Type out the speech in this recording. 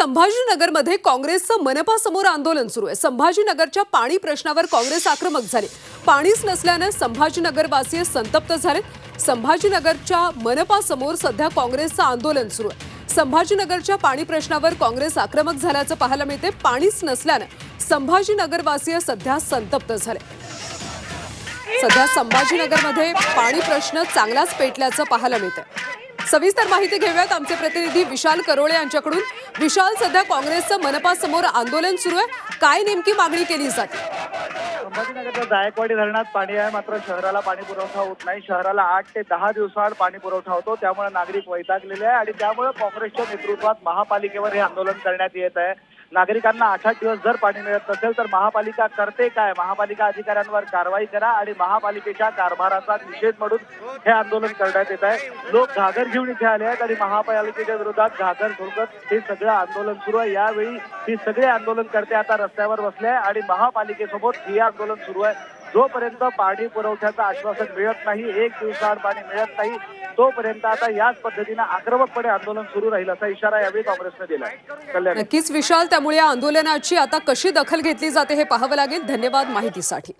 संभाजीनगरमध्ये काँग्रेसचं मनपासमोर आंदोलन सुरू आहे. संभाजीनगरच्या पाणी प्रश्नावर काँग्रेस आक्रमक झाली. पाणीच नसल्यानं संभाजीनगरवासीय संतप्त झाले संभाजीनगरच्या मनपासमोर सध्या काँग्रेसचं आंदोलन सुरू आहे. संभाजीनगरच्या पाणी प्रश्नावर काँग्रेस आक्रमक झाल्याचं पाहायला मिळते. पाणीच नसल्यानं संभाजीनगरवासीय सध्या संतप्त झाले. सध्या संभाजीनगरमध्ये पाणी प्रश्न चांगलाच पेटल्याचं पाहायला मिळतंय. सविस्तर माहिती घेऊयात. आमचे प्रतिनिधी विशाल करोळे यांच्याकडून. विशाल सध्या काँग्रेसचं मनपा समोर आंदोलन सुरू आहे. काय नेमकी मागणी केली जाते? संभाजीनगरच्या जायकवाडी धरणात पाणी आहे. मात्र शहराला पाणी पुरवठा होत नाही. शहराला आठ ते दहा दिवसाआड पाणी पुरवठा होतो. त्यामुळे नागरिक वैतागलेले आहे आणि त्यामुळे काँग्रेसच्या नेतृत्वात महापालिकेवर हे आंदोलन करण्यात येत आहे. नागरिकांना आठ आठ दिवस जर पाणी मिळत नसेल तर महापालिका करते काय? महापालिका अधिकाऱ्यांवर कारवाई करा आणि महापालिकेच्या कारभाराचा निषेध म्हणून हे आंदोलन करण्यात येत आहे. लोक घागर घेऊन इथे आले आहेत आणि महापालिकेच्या विरोधात घागर धुडकत हे सगळं आंदोलन सुरू आहे. यावेळी ही सगळे आंदोलन करते आता रस्त्यावर बसले आहे आणि महापालिकेसोबत हे आंदोलन सुरू आहे. जोपर्यंत पाणी पुरवठ्याचं आश्वासन मिळत नाही एक दिवसाआड पाणी मिळत नाही तोपर्यंत आता याच पद्धतीनं आक्रमकपणे आंदोलन सुरू राहील असा इशारा यावेळी काँग्रेसने दिलाय. नक्कीच विशाल त्यामुळे या आंदोलनाची आता कशी दखल घेतली जाते हे पाहावं लागेल. धन्यवाद माहितीसाठी.